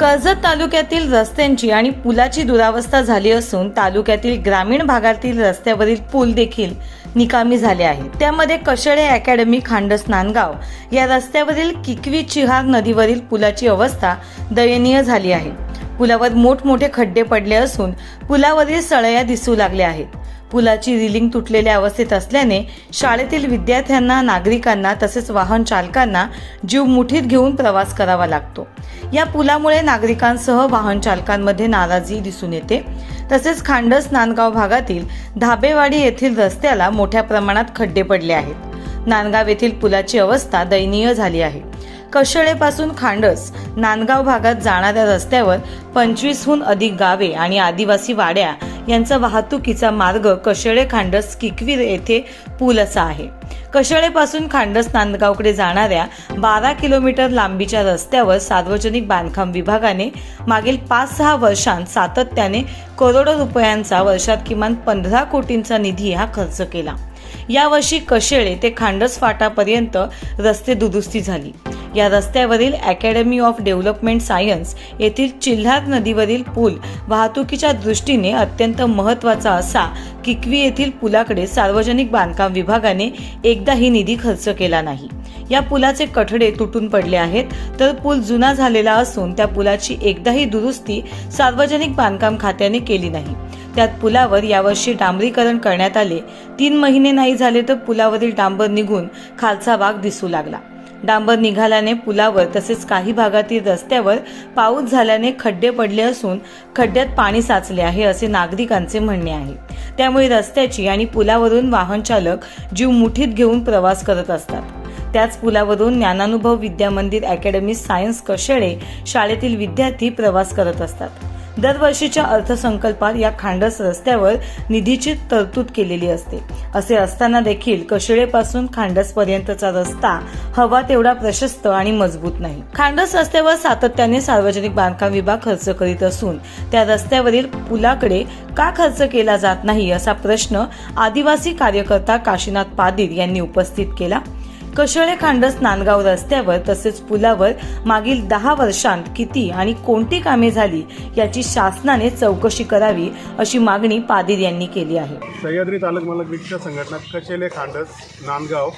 कर्जत तालुक्यातील रस्त्यांची आणि पुलाची दुरावस्था झाली असून तालुक्यातील ग्रामीण भागातील रस्त्यावरील पूल देखील निकामी झाले आहेत. त्यामध्ये कशळे अकॅडमी खांडस नांदगाव या रस्त्यावरील किकवी चिहार नदीवरील पुलाची अवस्था दयनीय झाली आहे. पुलावर मोठमोठे खड्डे पडले असून पुलावरील सळया दिसू लागल्या आहेत. पुलाची रिलिंग तुटलेल्या अवस्थेत असल्याने शाळेतील विद्यार्थ्यांना नागरिकांना तसेच वाहन चालकांना जीव मुठीत घेऊन प्रवास करावा लागतो. या पुलामुळे नागरिकांसह वाहन चालकांमध्ये नाराजी दिसून येते. तसेच खांडस नांदगाव भागातील धाबेवाडी येथील रस्त्याला मोठ्या प्रमाणात खड्डे पडले आहेत. नांदगाव येथील पुलाची अवस्था दयनीय झाली आहे. कशळेपासून खांडस नांदगाव भागात जाणाऱ्या रस्त्यावर पंचवीसहून अधिक गावे आणि आदिवासी वाड्या यांचा वाहतुकीचा मार्ग कशळे खांडस किकवीर येथे पूल असा आहे. कशळेपासून खांडस नांदगावकडे जाणाऱ्या बारा किलोमीटर लांबीच्या रस्त्यावर सार्वजनिक बांधकाम विभागाने मागील पाच सहा वर्षांत सातत्याने करोडो रुपयांचा वर्षात किमान पंधरा कोटींचा निधी हा खर्च केला. यावर्षी कशेळे ते खांडस फाटापर्यंत रस्ते दुरुस्ती झाली. या रस्त्यावरील अकॅडमी ऑफ डेव्हलपमेंट सायन्स येथील चिल्हार नदीवरील पूल वाहतुकीच्या दृष्टीने अत्यंत महत्त्वाचा असा किकवी येथील पुलाकडे सार्वजनिक बांधकाम विभागाने एकदाही निधी खर्च केला नाही. या पुलाचे कठडे तुटून पडले आहेत तर पूल जुना झालेला असून त्या पुलाची एकदाही दुरुस्ती सार्वजनिक बांधकाम खात्याने केली नाही. त्यात पुलावर यावर्षी डांबरीकरण करण्यात आले. तीन महिने नाही झाले तर पुलावरील डांबर निघून खालचा भाग दिसू लागला. डांबर निघाल्याने पुलावर तसेच काही भागातील रस्त्यावर पाऊस झाल्याने खड्डे पडले असून खड्ड्यात पाणी साचले आहे असे नागरिकांचे म्हणणे आहे. त्यामुळे रस्त्याची आणि पुलावरून वाहन चालक जीव मुठीत घेऊन प्रवास करत असतात. त्याच पुलावरून ज्ञानानुभव विद्या मंदिर अकॅडमी सायन्स कशेळे शाळेतील विद्यार्थी प्रवास करत असतात. दरवर्षीच्या अर्थसंकल्पात या खांडस रस्त्यावर निधीची तरतूद केलेली असते. असे असताना देखील कशिळेपासून खांडस पर्यंतचा रस्ता हवा तेवढा प्रशस्त आणि मजबूत नाही. खांडस रस्त्यावर सातत्याने सार्वजनिक बांधकाम विभाग खर्च करीत असून त्या रस्त्यावरील पुलाकडे का खर्च केला जात नाही असा प्रश्न आदिवासी कार्यकर्ता काशीनाथ पादीर यांनी उपस्थित केला. कशळे खांडस नांदगाव रस्त्यावर तसेच पुलावर मागील दहा वर्षांत किती आणि कोणती कामे झाली याची शासनाने चौकशी करावी अशी मागणी पादीर यांनी केली आहे. सह्याद्री तालुक मालक रिक्षा संघटना कशेले खांडस नांदगाव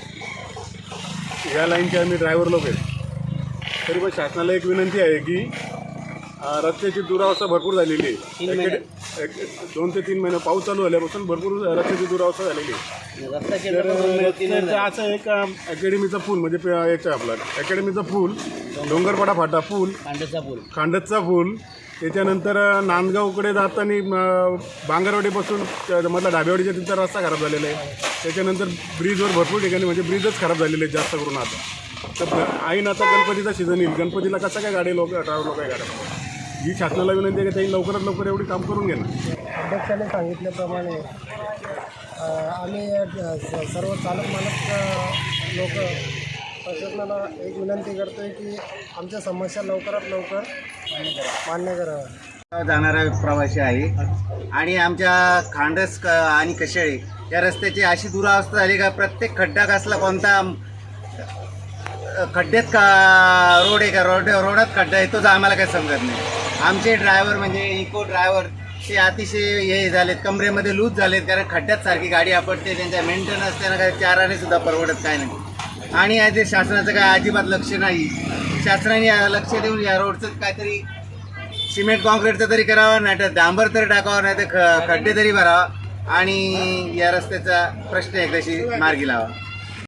या लाईनचे आम्ही ड्रायव्हर लोक आहेत. तरी पण शासनाला एक विनंती आहे की रस्त्याची दुरावस्था भरपूर झालेली आहे. दोन ते तीन महिने पाऊस चालू झाल्यापासून भरपूर रस्त्याची दुरावस्था झालेली आहे. तर रस्त्याचं असं एक अकॅडमीचा पूल म्हणजे पे- याचा आपला अकॅडमीचा पूल डोंगरपाडा फाटा पूल कांडचा पूल. खांडतचा पूल त्याच्यानंतर अ, नांदगावकडे जाताना बांगरवाडीपासून त्या मधला डाबेवाडीच्या तिथचा रस्ता खराब झालेला आहे. त्याच्यानंतर ब्रिजवर भरपूर ठिकाणी म्हणजे ब्रिजच खराब झालेले आहेत जास्त करून आता. तर ऐन आता गणपतीचा सीझन येईल. गणपतीला कसं काय गाडी लोक ड्रायव्हर लोक आहे गाड्या ही शासनाला विनंती आहे की त्यांनी लवकरात लवकर एवढी काम करून घेणार अध्यक्षाने सांगितल्याप्रमाणे आम्ही सर्व चालक मालक लोक प्रशासनाला एक विनंती करतो आहे की आमच्या समस्या लवकरात लवकर मान्य कराव्या. जाणारा प्रवासी आहे. आणि आमच्या खांडस क- आणि कशाळे या रस्त्याची अशी दुरावस्था झाली का प्रत्येक खड्डा कसला कोणता खड्ड्यात का रोड आहे का? रोड रोडात खड्डा आहे तोच आम्हाला काही समजत नाही. आमचे ड्रायव्हर म्हणजे इको ड्रायव्हर ते अतिशय हे झालेत कमरेमध्ये लूज झालेत कारण खड्ड्यात सारखी गाडी आपटते त्यांच्या मेंटेनन्स त्यांना काय चाराने सुद्धा परवडत काय नाही. आणि आज शासनाचं काय अजिबात लक्ष नाही शासनाने या लक्ष देऊन या रोडचं काहीतरी सिमेंट कॉन्क्रीटचं तरी करावं नाही तर डांबर तरी टाकावं नाही तर ख खड्डे तरी भरावा आणि या रस्त्याचा प्रश्न एकदाशी मार्गी लावा.